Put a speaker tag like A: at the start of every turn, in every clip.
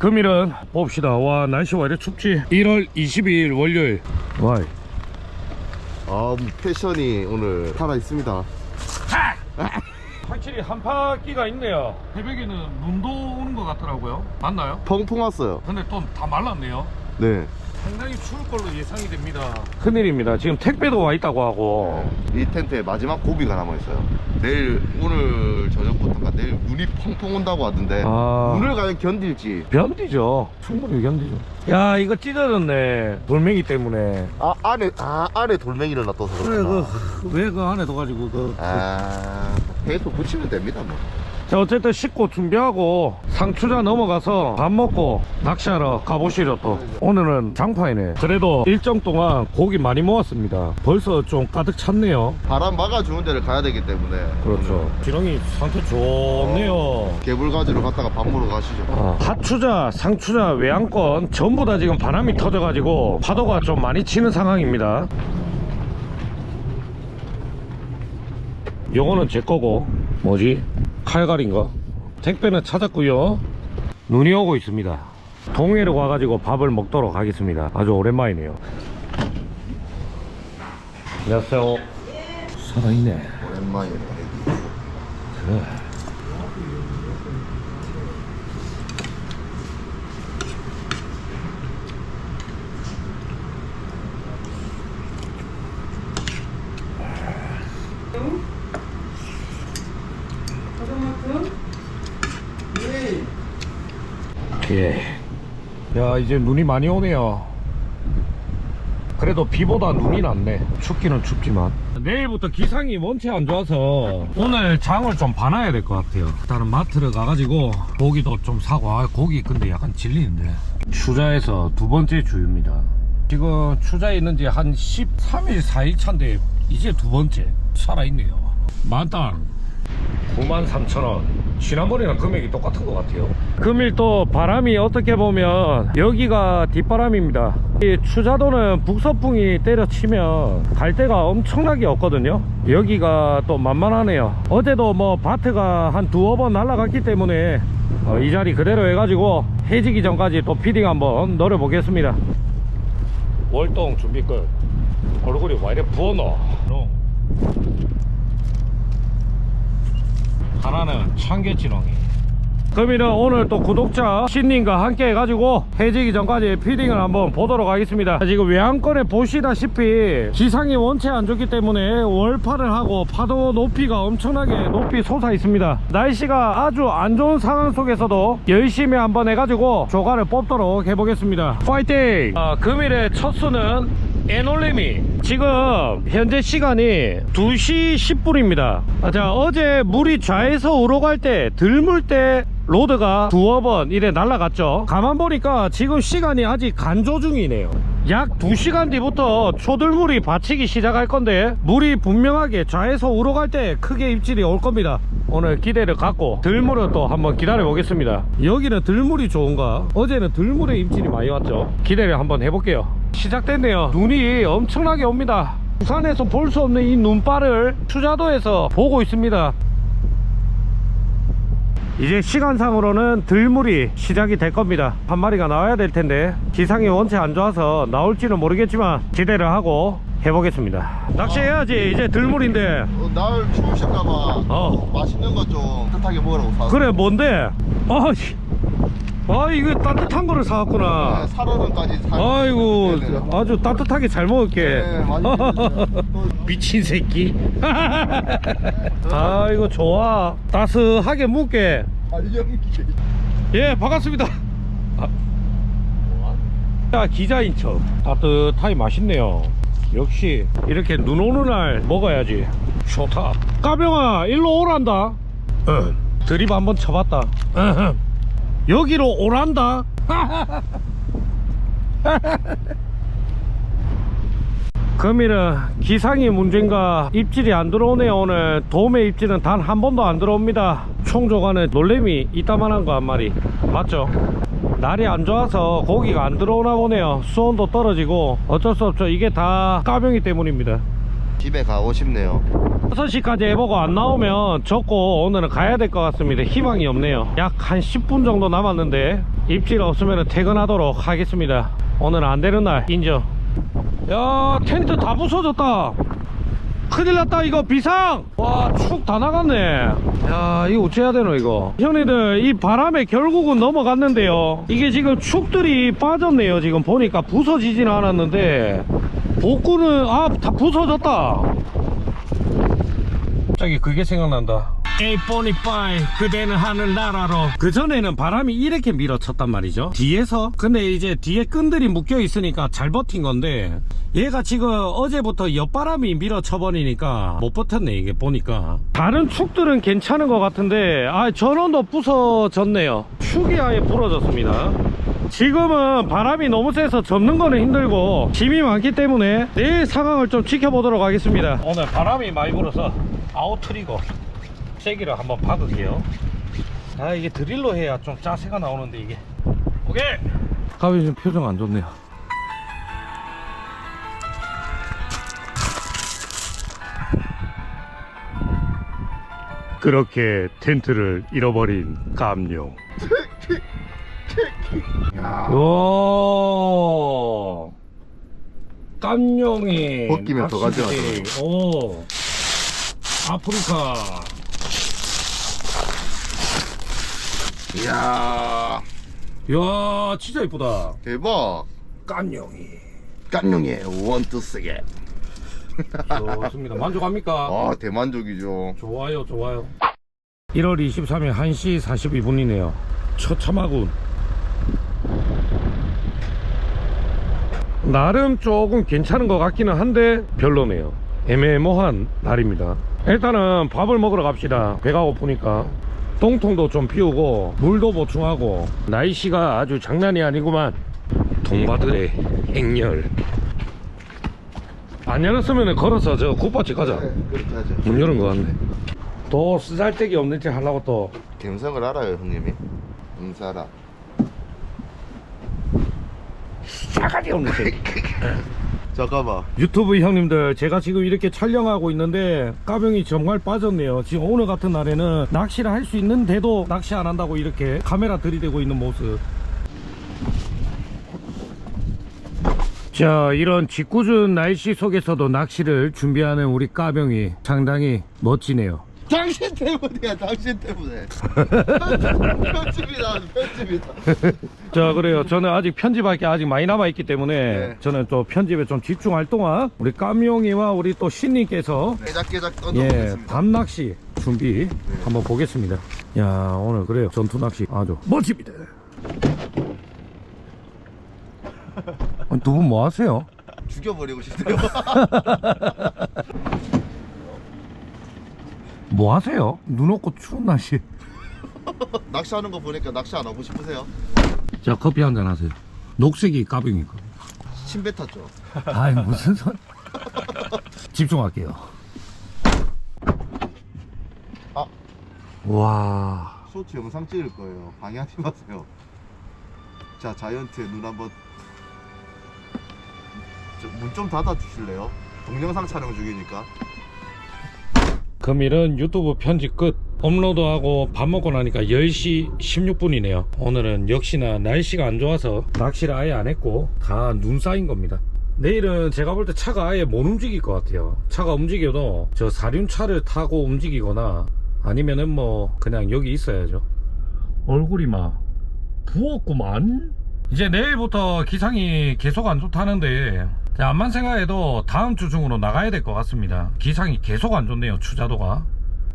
A: 금일은 봅시다 와 날씨 와 이래 춥지 1월 22일 월요일 와이
B: 아 패션이 오늘 살아 있습니다.
A: 확실히 한파기가 있네요 새벽에는 눈도 오는 것 같더라고요 맞나요?
B: 펑펑 왔어요.
A: 근데 또 다 말랐네요
B: 네.
A: 상당히 추울 걸로 예상이 됩니다 큰일입니다 지금 택배도 와 있다고 하고
B: 이 텐트에 마지막 고비가 남아 있어요. 내일 오늘 저녁부터가 내일 눈이 펑펑 온다고 하던데
A: 아.
B: 눈을 과연 견딜지.
A: 견디죠 충분히 견디죠 야 이거 찢어졌네 돌멩이 때문에
B: 아 안에 아 안에 돌멩이를 놔둬서
A: 그래
B: 그렇구나.
A: 그 왜 그 안에 둬가지고 그
B: 아 계속 붙이면 됩니다 뭐.
A: 자 어쨌든 씻고 준비하고 상추자 넘어가서 밥 먹고 낚시하러 가보시죠 또. 오늘은 장파이네. 그래도 일정 동안 고기 많이 모았습니다. 벌써 좀 가득 찼네요.
B: 바람 막아주는 데를 가야 되기 때문에
A: 그렇죠. 지렁이 상태 좋네요.
B: 개불 가지러 갔다가 밥 먹으러 가시죠.
A: 아, 하추자, 상추자, 외양권 전부 다 지금 바람이 터져가지고 파도가 좀 많이 치는 상황입니다. 요거는 제 거고. 뭐지? 칼갈인가? 택배는 찾았고요. 눈이 오고 있습니다. 동해로 와가지고 밥을 먹도록 하겠습니다. 아주 오랜만이네요. 안녕하세요. 살아있네.
B: 오랜만이네.
A: 그래. 예. 야 이제 눈이 많이 오네요. 그래도 비보다 눈이 낫네. 춥기는 춥지만. 내일부터 기상이 원체 안 좋아서 오늘 장을 좀 봐놔야 될 것 같아요. 일단은 마트를 가가지고 고기도 좀 사고 아, 고기 근데 약간 질리는데. 추자에서 두 번째 주유입니다. 지금 추자에 있는지 한 13일 4일 차인데 이제 두 번째 살아있네요. 만땅 93,000원. 지난번이랑 금액이 똑같은 것 같아요. 금일 또 바람이 어떻게 보면 여기가 뒷바람입니다. 이 추자도는 북서풍이 때려치면 갈 데가 엄청나게 없거든요. 여기가 또 만만하네요. 어제도 뭐 바트가 한 두어 번 날아갔기 때문에 어, 이 자리 그대로 해가지고 해지기 전까지 또 피딩 한번 노려보겠습니다. 월동 준비 끝 얼굴이 왜 이래 부어노 하나는 참깨지렁이. 그러면 오늘 또 구독자 신님과 함께 해가지고 해지기 전까지 피딩을 한번 보도록 하겠습니다. 지금 외양권에 보시다시피 기상이 원체 안 좋기 때문에 월파를 하고 파도 높이가 엄청나게 높이 솟아 있습니다. 날씨가 아주 안 좋은 상황 속에서도 열심히 한번 해가지고 조가를 뽑도록 해보겠습니다. 파이팅! 아, 금일의 첫 수는 에놀레미 지금 현재 시간이 2시 10분입니다. 자 어제 물이 좌에서 우로 갈 때 들물 때 로드가 두어 번 이래 날라갔죠. 가만 보니까 지금 시간이 아직 간조 중이네요. 약 2시간 뒤부터 초들물이 받치기 시작할 건데 물이 분명하게 좌에서 우로 갈 때 크게 입질이 올 겁니다. 오늘 기대를 갖고 들물을 또 한번 기다려 보겠습니다. 여기는 들물이 좋은가? 어제는 들물에 입질이 많이 왔죠. 기대를 한번 해볼게요 시작됐네요. 눈이 엄청나게 옵니다. 부산에서 볼 수 없는 이 눈발을 추자도에서 보고 있습니다. 이제 시간상으로는 들물이 시작이 될 겁니다. 한 마리가 나와야 될 텐데 기상이 원체 안 좋아서 나올지는 모르겠지만 기대를 하고 해보겠습니다. 낚시해야지. 이제 들물인데.
B: 어, 날 추우실까봐
A: 어.
B: 맛있는 거 좀 따뜻하게 먹으라고 사.
A: 그래 뭔데? 아씨 아 이거 따뜻한 거를 사왔구나
B: 살얼음까지 사.
A: 아이고
B: 네네.
A: 아주 따뜻하게 잘 먹을게
B: 네.
A: 미친 새끼 아이고 좋아 따스하게 묵게 아예 반갑습니다 아. 자 기자인 척 따뜻하게 맛있네요 역시 이렇게 눈 오는 날 먹어야지 좋다 까병아 일로 오란다 응. 드립 한번 쳐봤다 으흠. 여기로 오란다. 금일은 기상이 문제인가 입질이 안 들어오네요 오늘. 도매 입질은 단 한 번도 안 들어옵니다. 총조간에 놀래미 이따만한 거 한 마리. 맞죠? 날이 안 좋아서 고기가 안 들어오나 보네요. 수온도 떨어지고 어쩔 수 없죠. 이게 다 까병이 때문입니다
B: 집에 가고 싶네요.
A: 6시까지 해보고 안 나오면 적고 오늘은 가야 될 것 같습니다. 희망이 없네요. 약 한 10분 정도 남았는데 입질 없으면 퇴근하도록 하겠습니다. 오늘은 안 되는 날 인정. 야 텐트 다 부서졌다. 큰일 났다 이거 비상! 와 축 다 나갔네. 야 이거 어찌해야 되노 이거? 형님들 이 바람에 결국은 넘어갔는데요. 이게 지금 축들이 빠졌네요 지금. 보니까 부서지지는 않았는데 복구는 아다 부서졌다. 갑자기 그게 생각난다. A45 그대는 하늘나라로. 그전에는 바람이 이렇게 밀어쳤단 말이죠. 뒤에서 근데 이제 뒤에 끈들이 묶여 있으니까 잘 버틴 건데 얘가 지금 어제부터 옆바람이 밀어쳐 버리니까 못 버텼네 이게 보니까. 다른 축들은 괜찮은 것 같은데 아 전원도 부서졌네요. 축이 아예 부러졌습니다 지금은 바람이 너무 세서 접는 거는 힘들고 짐이 많기 때문에 내일 상황을 좀 지켜보도록 하겠습니다. 오늘 바람이 많이 불어서 아웃트리거 세기를 한번 박을게요. 아 이게 드릴로 해야 좀 자세가 나오는데 이게. 오케이! 가비 지금 표정 안 좋네요. 그렇게 텐트를 잃어버린 깜룡 오 깜룡이.
B: 벗기면 더
A: 낚싯대. 오. 아프리카.
B: 이야.
A: 이야 진짜 이쁘다.
B: 대박.
A: 깜룡이.
B: 깐용의 원투 쓰게
A: 좋습니다. 만족합니까?
B: 아 대만족이죠.
A: 좋아요 좋아요. 1월 23일 1시 42분이네요. 처참하군 나름 조금 괜찮은 것 같기는 한데 별로네요. 애매모호한 날입니다. 일단은 밥을 먹으러 갑시다. 배가 고프니까. 똥통도 좀 피우고 물도 보충하고. 날씨가 아주 장난이 아니구만. 동바들의 행렬. 안 열었으면 걸어서 저 굿바집 가자.
B: 네, 그렇게 하죠.
A: 문 열은 것 같네. 또 쓰잘데기 없는 짓 하려고 또.
B: 갬성을 알아요 형님이. 응사라
A: 싸가지 없는 짓
B: 잠깐만.
A: 유튜브 형님들 제가 지금 이렇게 촬영하고 있는데 까병이 정말 빠졌네요. 지금 오늘 같은 날에는 낚시를 할 수 있는데도 낚시 안 한다고 이렇게 카메라 들이대고 있는 모습. 자 이런 짓궂은 날씨 속에서도 낚시를 준비하는 우리 까병이 상당히 멋지네요
B: 당신 때문이야 당신 때문에. 편집이다 편집이다.
A: 자 그래요. 저는 아직 편집할 게 아직 많이 남아있기 때문에
B: 네.
A: 저는 또 편집에 좀 집중할 동안 우리 깜용이와 우리 또 신님께서
B: 깨작깨작
A: 예
B: 던져보겠습니다.
A: 밤낚시 준비 한번 보겠습니다. 야 오늘 그래요. 전투 낚시 아주 멋집니다. 두 분 뭐 하세요?
B: 죽여버리고 싶네요
A: 뭐 하세요? 눈 없고 추운 날씨.
B: 낚시하는 거 보니까 낚시 안 하고 싶으세요?
A: 자 커피 한 잔 하세요. 녹색이 까병이니까
B: 침 뱉었죠.
A: 아이 무슨 소리 집중할게요.
B: 아.
A: 와.
B: 쇼트 영상 찍을 거예요. 방해하지 마세요. 자 자이언트의 눈 한번. 문 좀 닫아 주실래요? 동영상 촬영 중이니까
A: 금일은 유튜브 편집 끝. 업로드하고 밥 먹고 나니까 10시 16분이네요. 오늘은 역시나 날씨가 안 좋아서 낚시를 아예 안 했고 다 눈 쌓인 겁니다. 내일은 제가 볼 때 차가 아예 못 움직일 것 같아요. 차가 움직여도 저 사륜차를 타고 움직이거나 아니면은 뭐 그냥 여기 있어야죠. 얼굴이 막 부었구만. 이제 내일부터 기상이 계속 안 좋다는데 자, 암만 생각해도 다음 주 중으로 나가야 될 것 같습니다. 기상이 계속 안 좋네요 추자도가.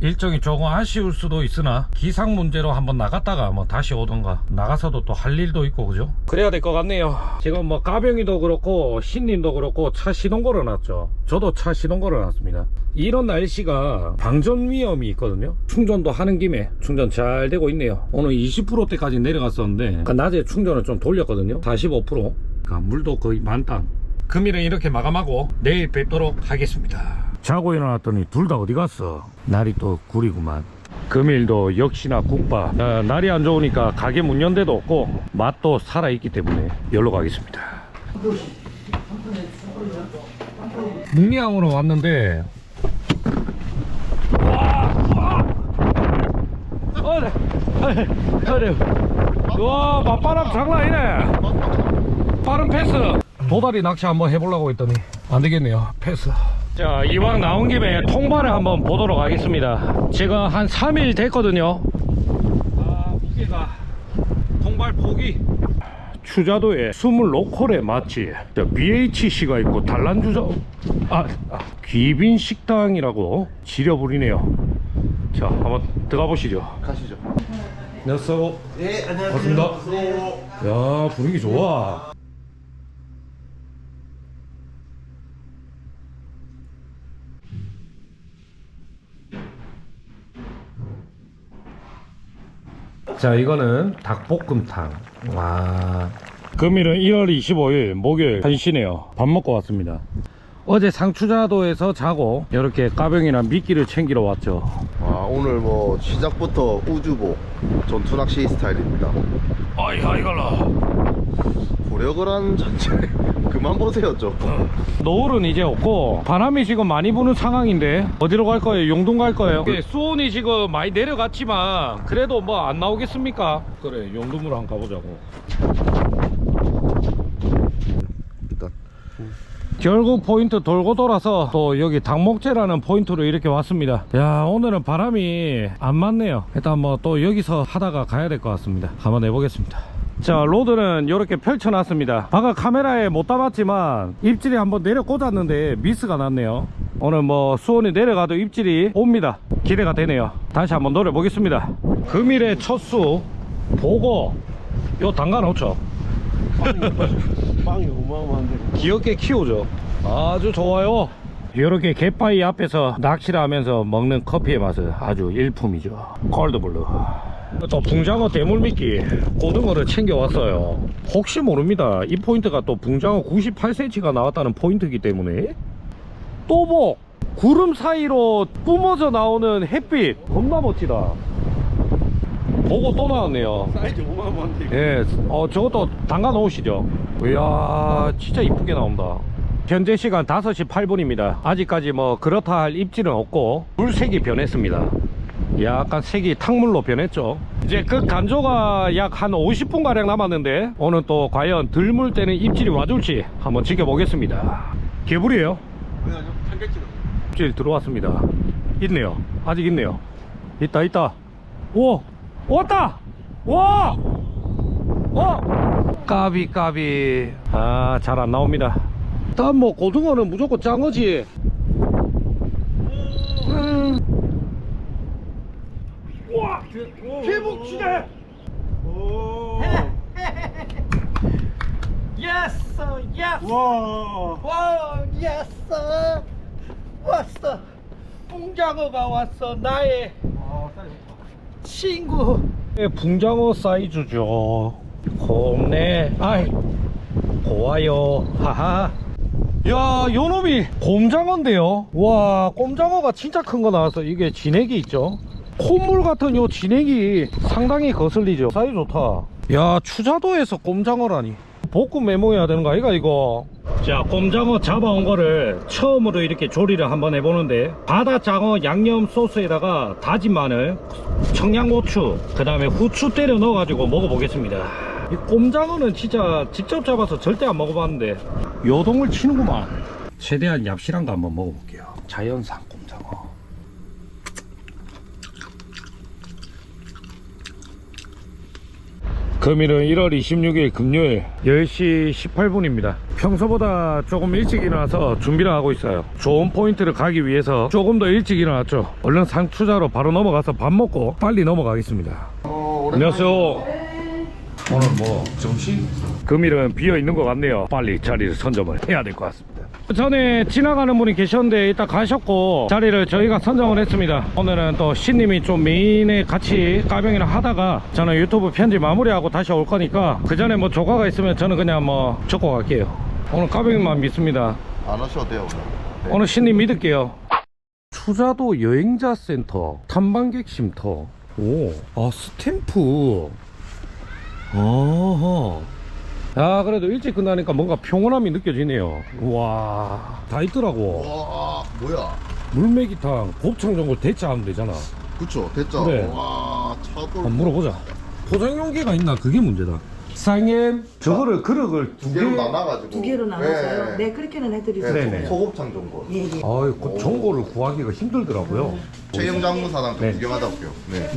A: 일정이 조금 아쉬울 수도 있으나 기상 문제로 한번 나갔다가 뭐 다시 오던가 나가서도 또 할 일도 있고 그죠? 그래야 될 것 같네요. 지금 뭐 까병이도 그렇고 신님도 그렇고 차 시동 걸어놨죠. 저도 차 시동 걸어놨습니다. 이런 날씨가 방전 위험이 있거든요. 충전도 하는 김에 충전 잘 되고 있네요. 오늘 20%대까지 내려갔었는데 그러니까 낮에 충전을 좀 돌렸거든요. 45% 그러니까 물도 거의 만땅 금일은 이렇게 마감하고 내일 뵙도록 하겠습니다. 자고 일어났더니 둘 다 어디 갔어? 날이 또 구리구만. 금일도 역시나 국밥. 아, 날이 안 좋으니까 가게 문 연대도 없고 맛도 살아있기 때문에 열로 가겠습니다. 묵리항으로 왔는데. 어래 어래 어래 와 맞바람 장난 아니네. 빠른 패스 도다리 낚시 한번 해보려고 했더니 안 되겠네요. 패스. 자 이왕 나온 김에 통발을 한번 보도록 하겠습니다. 제가 한 3일 됐거든요. 아 무게가. 통발 폭이 추자도에 숨을 로컬의 맛집 자, BHC가 있고 단란주자 아, 아 귀빈 식당이라고 지려 부리네요. 자 한번 들어가 보시죠.
B: 가시죠.
A: 안녕하세요.
B: 예,
A: 반갑습니다. 야 분위기 좋아 자 이거는 닭볶음탕. 와. 금일은 1월 25일 목요일 1시네요. 밥 먹고 왔습니다. 어제 상추자도에서 자고 이렇게 까병이랑 미끼를 챙기러 왔죠.
B: 아, 오늘 뭐 시작부터 우주복 전투 낚시 스타일입니다.
A: 아이 아이갈라
B: 고력을 한 전체 그만 보세요 좀.
A: 노을은 이제 없고 바람이 지금 많이 부는 상황인데 어디로 갈 거예요? 용동 갈 거예요? 이게 수온이 지금 많이 내려갔지만 그래도 뭐 안 나오겠습니까? 그래 용동으로 한번 가보자고
B: 일단
A: 결국 포인트 돌고 돌아서 또 여기 닭목재라는 포인트로 이렇게 왔습니다 야 오늘은 바람이 안 맞네요 일단 뭐 또 여기서 하다가 가야 될 것 같습니다 한번 해보겠습니다 자 로드는 이렇게 펼쳐놨습니다. 방금 카메라에 못 담았지만 입질이 한번 내려 꽂았는데 미스가 났네요. 오늘 뭐 수온이 내려가도 입질이 옵니다. 기대가 되네요. 다시 한번 노려보겠습니다. 금일의 첫수 보고 요 담가 놓죠
C: 빵이 어마어마한데.
A: 귀엽게 키우죠. 아주 좋아요. 이렇게 갯바위 앞에서 낚시를 하면서 먹는 커피의 맛은 아주 일품이죠. 콜드블루 또 붕장어 대물미끼 고등어를 챙겨왔어요 혹시 모릅니다 이 포인트가 또 붕장어 98cm가 나왔다는 포인트이기 때문에 또복 구름 사이로 뿜어져 나오는 햇빛 겁나 멋지다 보고 또 나왔네요
C: 사이즈 어마어마한데
A: 예, 어, 저것도 담가 놓으시죠. 이야, 진짜 이쁘게 나온다. 현재 시간 5시 8분입니다. 아직까지 뭐 그렇다 할 입질은 없고 물색이 변했습니다. 약간 색이 탕물로 변했죠. 이제 그 간조가 약 한 50분 가량 남았는데 오늘 또 과연 들물 때는 입질이 와줄지 한번 지켜보겠습니다. 개불이에요. 입질 들어왔습니다. 있네요. 아직 있네요. 있다 있다. 오 왔다. 와. 어. 까비 까비. 아 잘 안 나옵니다. 일단 뭐 고등어는 무조건 짱어지. 음. 와. 개복 치네.
C: 오
D: 예스 예스
C: 와
D: 와 예스 왔어 붕장어가 왔어 나의
C: 사이즈.
D: 친구
A: 네, 붕장어 사이즈죠. 곱네. 아이, 고와요. 하하. 야, 요 놈이 곰장어인데요. 와, 곰장어가 진짜 큰 거 나왔어. 이게 진액이 있죠. 콧물 같은 요 진액이 상당히 거슬리죠. 사이즈 좋다. 야, 추자도에서 곰장어라니. 볶음 메모해야 되는 거 아이가, 이거? 자, 곰장어 잡아온 거를 처음으로 이렇게 조리를 한번 해보는데, 바다장어 양념 소스에다가 다진 마늘, 청양고추, 그 다음에 후추 때려 넣어 가지고 먹어보겠습니다. 이 곰장어는 진짜 직접 잡아서 절대 안 먹어봤는데, 요동을 치는구만. 최대한 얍실한 거 한번 먹어볼게요. 자연산 곰장어. 금일은 1월 26일 금요일 10시 18분입니다. 평소보다 조금 일찍 일어나서 준비를 하고 있어요. 좋은 포인트를 가기 위해서 조금 더 일찍 일어났죠. 얼른 상추자로 바로 넘어가서 밥 먹고 빨리 넘어가겠습니다.
B: 어,
A: 안녕하세요. 오늘 뭐 점심? 금일은 비어 있는 것 같네요. 빨리 자리를 선점을 해야 될 것 같습니다. 전에 지나가는 분이 계셨는데 이따 가셨고 자리를 저희가 선정을 했습니다. 오늘은 또 신님이 좀 메인에 같이 까병이랑 하다가 저는 유튜브 편집 마무리하고 다시 올 거니까 그 전에 뭐 조과가 있으면 저는 그냥 뭐 적고 갈게요. 오늘 까병이만 믿습니다.
B: 안 오셔도 돼요. 네.
A: 오늘 신님 믿을게요. 추자도 여행자 센터 탐방객 쉼터. 오, 아 스탬프. 어허. 아 그래도 일찍 끝나니까 뭔가 평온함이 느껴지네요. 와다 있더라고.
B: 와 뭐야?
A: 물메기탕 곱창 전골 대짜 하면 되잖아.
B: 그쵸 됐죠
A: 그래.
B: 와 차돌
A: 한번 물어보자. 포장 용기가 있나? 그게 문제다. 사장님 저거를 그릇을
B: 두 개로 나눠가지고.
E: 두 개로 나눠서요.
B: 네,
E: 네, 그렇게는 해드리죠.
A: 네, 네.
B: 소곱창 전골.
E: 예, 예.
A: 아유 그 전골을 구하기가 힘들더라고요.
B: 최영 장무사랑
A: 네.
B: 구경하다 올게요. 네.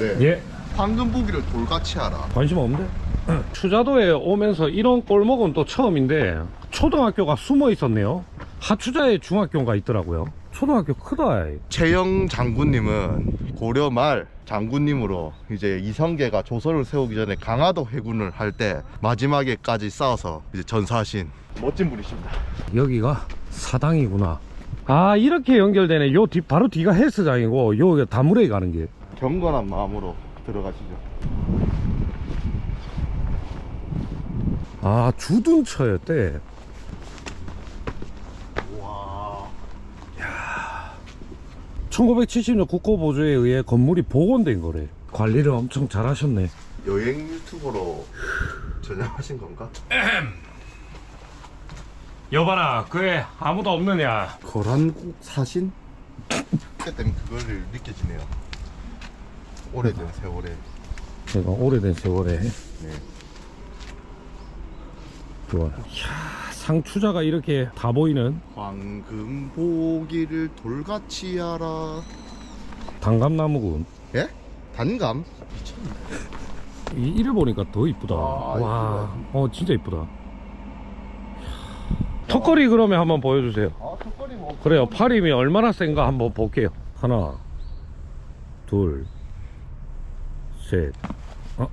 B: 네.
A: 예
B: 황금 보기를 돌같이 하라.
A: 관심 없는데? 추자도에 오면서 이런 꼴목은 또 처음인데 초등학교가 숨어 있었네요. 하추자에 중학교가 있더라고요. 초등학교 크다.
B: 최영 장군님은 고려 말 장군님으로 이제 이성계가 조선을 세우기 전에 강화도 해군을 할 때 마지막에까지 싸워서 이제 전사하신 멋진 분이십니다.
A: 여기가 사당이구나. 아 이렇게 연결되네. 요 뒤, 바로 뒤가 헬스장이고 요 다물에 가는 길.
B: 경건한 마음으로 들어가시죠.
A: 아 주둔처였대
B: 와.
A: 1970년 국고 보조에 의해 건물이 복원된 거래 관리를 엄청 잘하셨네
B: 여행 유튜버로 전향하신 건가?
A: 여봐라 그에 아무도 없느냐
B: 거란국 사신? 그때 그거를 느껴지네요. 오래된 세월에.
A: 제가 오래된 세월에
B: 네.
A: 좋아요 이야 상추자가 이렇게 다 보이는
B: 황금 보기를 돌같이 하라.
A: 단감나무군
B: 예? 단감?
A: 이 이를 보니까 더 이쁘다
B: 아,
A: 와 어 진짜 이쁘다 턱걸이 그러면 한번 보여주세요
B: 아, 턱걸이 뭐.
A: 그래요 팔힘이 얼마나 센가 한번 볼게요 하나 둘 셋 어?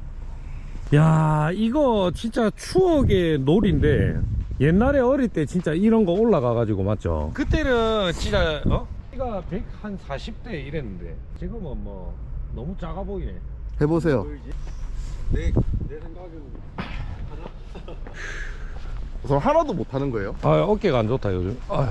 A: 야 이거 진짜 추억의 놀인데 옛날에 어릴 때 진짜 이런 거 올라가 가지고 맞죠 그때는 진짜 어? 키가 100한 40대 이랬는데 지금은 뭐 너무 작아 보이네
B: 해보세요.
C: 내, 내 생각에는
B: 우선 하나도 못하는 거예요?
A: 아 어깨가 안 좋다 요즘 아휴.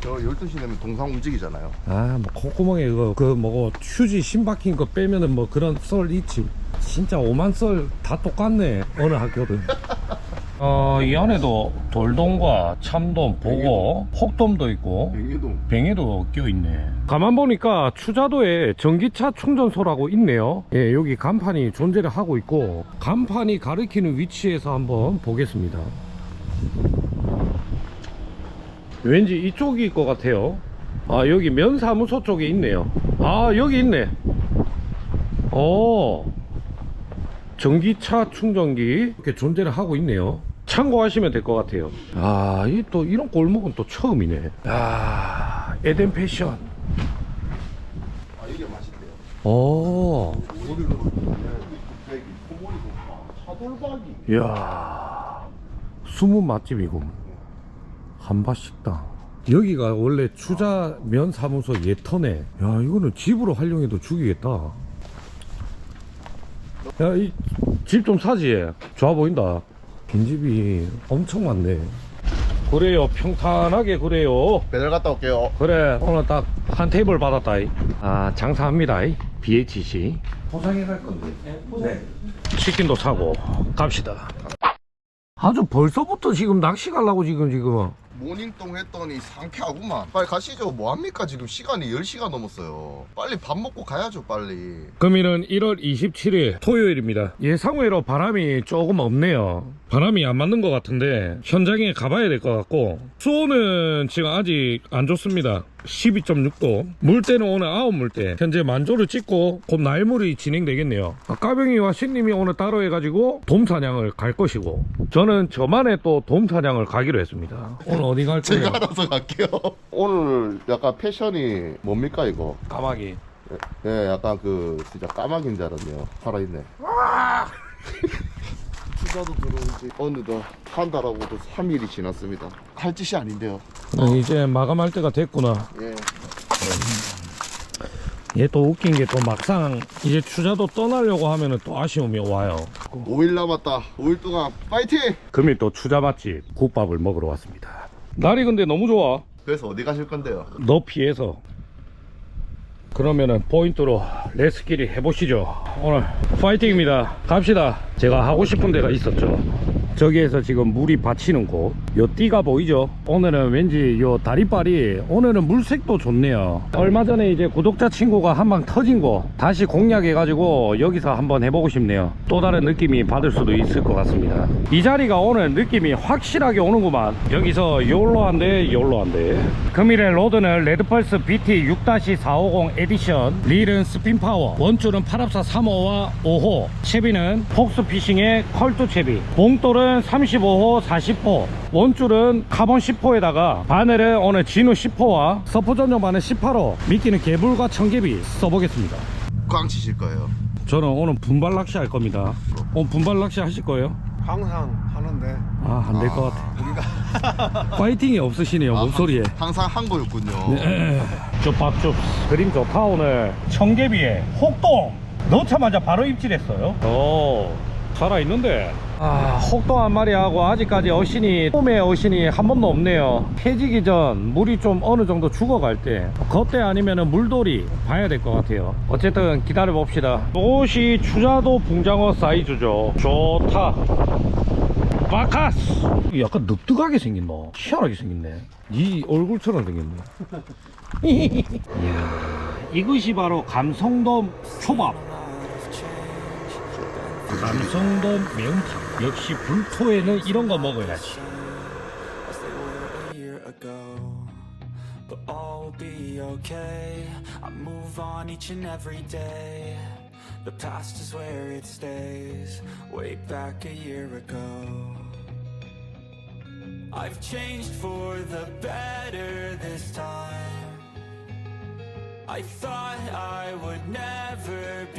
B: 저 12시 되면 동상 움직이잖아요.
A: 아, 뭐 콧구멍에 그거 그 뭐고 휴지 심 박힌 거 빼면은 뭐 그런 썰 있지. 진짜 오만 썰 다 똑같네. 어느 학교든. 어, 이 안에도 돌돔과 참돔, 보고, 혹돔도 있고,
B: 뱅이동.
A: 뱅에도 껴있네. 가만 보니까 추자도에 전기차 충전소라고 있네요. 예, 여기 간판이 존재를 하고 있고, 간판이 가리키는 위치에서 한번 보겠습니다. 왠지 이쪽일 것 같아요. 아, 여기 면사무소 쪽에 있네요. 아, 여기 있네. 어, 전기차 충전기 이렇게 존재를 하고 있네요. 참고하시면 될 것 같아요. 아, 이 또 이런 골목은 또 처음이네. 아, 에덴 패션.
B: 아, 이게 맛있대요.
A: 어,
B: 차돌박이.
A: 이야, 숨은 맛집이고. 한밭식당. 여기가 원래 추자 면 사무소 예터네. 야, 이거는 집으로 활용해도 죽이겠다. 야, 이 집 좀 사지. 좋아 보인다. 빈집이 엄청 많네. 그래요, 평탄하게 그래요.
B: 배달 갔다 올게요.
A: 그래, 오늘 딱 한 테이블 받았다. 아, 장사합니다. BHC. 포장해 갈 건데. 네. 치킨도 사고 갑시다. 아주 벌써부터 지금 낚시 가려고 지금 지금.
B: 모닝똥 했더니 상쾌하구만. 빨리 가시죠. 뭐합니까? 지금 시간이 10시가 넘었어요. 빨리 밥 먹고 가야죠, 빨리.
A: 금일은 1월 27일 토요일입니다. 예상외로 바람이 조금 없네요. 바람이 안 맞는 것 같은데 현장에 가봐야 될 것 같고 수온은 지금 아직 안 좋습니다. 12.6도 물때는 오늘 9물때 현재 만조를 찍고 곧 날물이 진행되겠네요 아, 까병이와 신님이 오늘 따로 해가지고 돔사냥을 갈 것이고 저는 저만의 또 돔사냥을 가기로 했습니다 오늘 어디 갈 거예요?
B: 제가 알아서 갈게요. 오늘 약간 패션이 뭡니까, 이거?
A: 까마귀
B: 예, 약간 그, 진짜 까마귀인 줄 알았네요. 살아있네. 투자도 들어온지 어느덧 한 달하고도 3일이 지났습니다. 할 짓이 아닌데요.
A: 어, 이제 마감할 때가 됐구나
B: 예.
A: 얘 또 웃긴 게 또 막상 이제 추자도 떠나려고 하면은 또 아쉬움이 와요
B: 5일 남았다. 5일 동안 파이팅!
A: 금일 또 추자 맛집 국밥을 먹으러 왔습니다 날이 근데 너무 좋아
B: 그래서 어디 가실 건데요?
A: 너 피해서 그러면은 포인트로 레스키리 해보시죠. 오늘 파이팅입니다. 갑시다. 제가 하고 싶은 데가 있었죠. 저기에서 지금 물이 받치는 곳. 요 띠가 보이죠? 오늘은 왠지 요 다리빨이 오늘은 물색도 좋네요. 얼마 전에 이제 구독자 친구가 한 방 터진 거 다시 공략해 가지고 여기서 한번 해보고 싶네요. 또 다른 느낌이 받을 수도 있을 것 같습니다. 이 자리가 오늘 느낌이 확실하게 오는구만. 여기서 요로 한데 요로 한데. 금일의 로드는 레드펄스 BT 6-450 에디션 릴은 스핀 파워 원줄은 8합사 3호와 5호 채비는 폭스피싱의 컬투 채비 봉돌은 35호 40호 원줄은 카본 10호에다가 바늘은 오늘 진우 10호와 서프 전용 바늘 18호 미끼는 개불과 청개비 써보겠습니다.
B: 꽝 치실 거예요.
A: 저는 오늘 분발 낚시 할 겁니다. 오늘 분발 낚시 하실 거예요?
C: 항상 하는데.
A: 아 안 될 것 같아. 파이팅이 없으시네요 몸소리에.
B: 항상 항보였군요.
A: 쭈밥쭈 그림 좋다 오늘. 청개비에 혹동! 넣자마자 바로 입질했어요. 오 살아있는데 아 혹동 한 마리 하고 아직까지 어신이 홈에 어신이 한 번도 없네요. 해지기 전 물이 좀 어느 정도 죽어갈 때 그때 아니면은 물돌이 봐야 될 것 같아요. 어쨌든 기다려 봅시다. 옷이 추자도 붕장어 사이즈죠. 좋다. 바카스! 약간 늪득하게 생긴 너 희한하게 생겼네. 네 얼굴처럼 생겼네. 이야, 이것이 바로 감성돔 초밥. 감성돔 매운탕 역시 불토에는 이런 거 먹어야지
E: a year ago. But all will be okay. I move on each and every day. The past is where it stays. Way back a year ago. I've changed for the better this time. I thought I would never be fine.